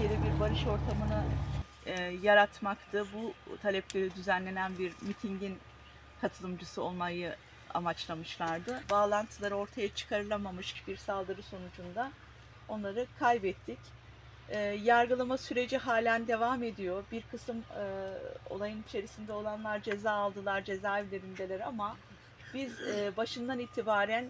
Türkiye'de bir barış ortamını e, yaratmaktı. Bu talepleri düzenlenen bir mitingin katılımcısı olmayı amaçlamışlardı. Bağlantıları ortaya çıkarılamamış bir saldırı sonucunda onları kaybettik. E, yargılama süreci halen devam ediyor. Bir kısım e, olayın içerisinde olanlar ceza aldılar, cezaevlerindeler ama biz e, başından itibaren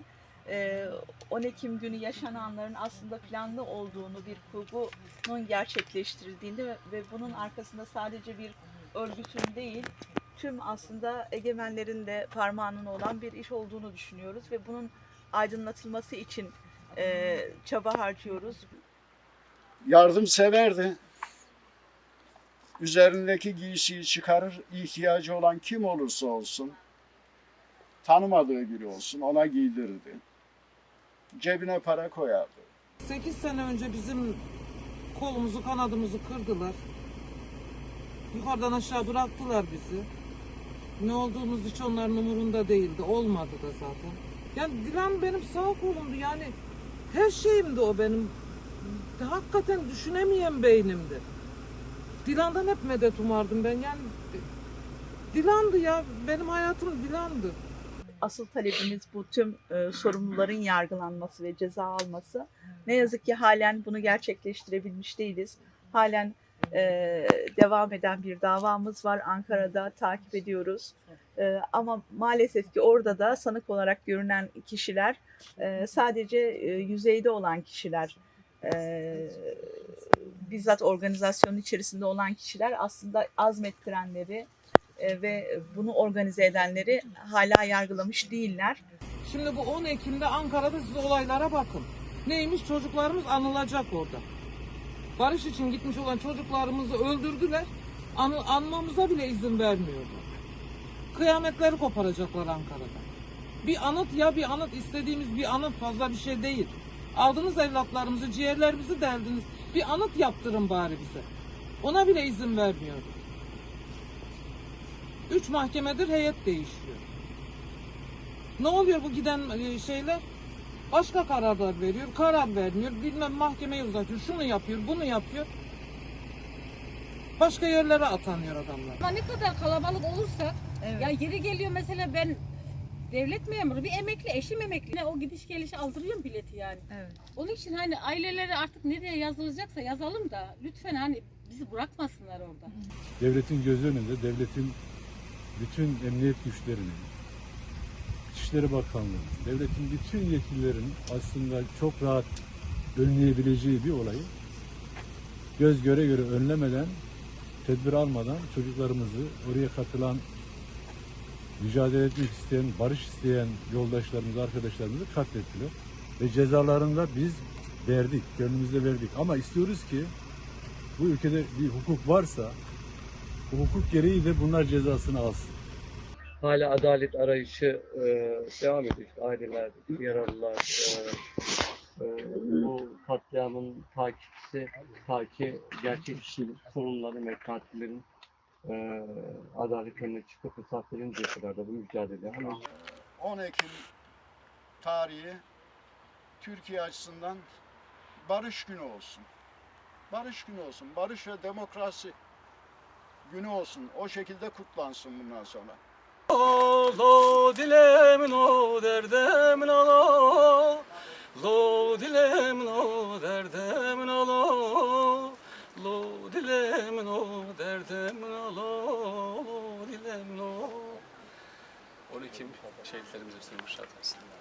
10 Ekim günü yaşananların aslında planlı olduğunu, bir kurgunun gerçekleştirildiğini ve, ve bunun arkasında sadece bir örgütün değil, tüm aslında egemenlerin de parmağının olan bir iş olduğunu düşünüyoruz ve bunun aydınlatılması için e, çaba harcıyoruz. yardımseverdi. Üzerindeki giysiyi çıkarır, ihtiyacı olan kim olursa olsun, tanımadığı biri olsun ona giydirirdi. Cebine para koyardı. 8 sene önce bizim kolumuzu kanadımızı kırdılar. Yukarıdan aşağı bıraktılar bizi. Ne olduğumuz hiç onların umurunda değildi. Olmadı da zaten. Yani Dilan benim sağ kolumdu yani. Her şeyimdi o benim. Hakikaten düşünemeyen beynimdi. Dilan'dan hep medet umardım ben yani. Dilan'dı ya. Benim hayatım Dilan'dı. Asıl talebimiz bu tüm e, sorumluların yargılanması ve ceza alması. Ne yazık ki halen bunu gerçekleştirebilmiş değiliz. Halen e, devam eden bir davamız var Ankara'da takip ediyoruz. E, ama maalesef ki orada da sanık olarak görünen kişiler e, sadece e, yüzeyde olan kişiler. E, bizzat organizasyonun içerisinde olan kişiler aslında azmettirenleri ve bunu organize edenleri hala yargılamış değiller. Şimdi bu 10 Ekim'de Ankara'da siz olaylara bakın. Neymiş çocuklarımız anılacak orada. Barış için gitmiş olan çocuklarımızı öldürdüler. Anı, anmamıza bile izin vermiyorlar. Kıyametleri koparacaklar Ankara'da. Bir anıt ya bir anıt istediğimiz bir anıt fazla bir şey değil. Aldınız evlatlarımızı, ciğerlerimizi deldiniz. Bir anıt yaptırın bari bize. Ona bile izin vermiyorlar. Üç mahkemedir heyet değişiyor. Ne oluyor bu giden e, şeyler? Başka kararlar veriyor, karar vermiyor, bilmem mahkemeye uzatıyor, şunu yapıyor, bunu yapıyor. Başka yerlere atanıyor adamlar. Ama ne kadar kalabalık olursa Evet. ya yeri geliyor mesela ben devlet memuru bir emekli eşim emekli Ne o gidiş gelişi aldırıyorum bileti yani. Evet. Onun için hani aileleri artık nereye yazılacaksa yazalım da lütfen hani bizi bırakmasınlar orada. devletin göz önünde devletin bütün emniyet güçlerinin, İçişleri Bakanlığı, devletin bütün yetkililerin aslında çok rahat önleyebileceği bir olayı göz göre göre önlemeden, tedbir almadan çocuklarımızı oraya katılan, mücadele etmek isteyen, barış isteyen yoldaşlarımızı, arkadaşlarımızı katlettiler. Ve cezalarını da biz verdik, gönlümüzde verdik. Ama istiyoruz ki bu ülkede bir hukuk varsa hukuk gereği de bunlar cezasını alsın. hala adalet arayışı e, devam ediyor. İşte ailelerdeki yaralılar, e, e, bu katliamın takipçisi, ta ki gerçek kişilik sorunların ve katillerin e, adalet önüne çıkıp hesap verinceye kadar da bu mücadele. Ama 10 Ekim tarihi Türkiye açısından barış günü olsun. Barış günü olsun. Barış ve demokrasi günü olsun. O şekilde kutlansın bundan sonra. Lo dilemin o derdemin alo Lo dilemin o derdemin alo Lo dilemin o derdemin alo Lo dilemin o 12 şehitlerimize sürmüş aslında.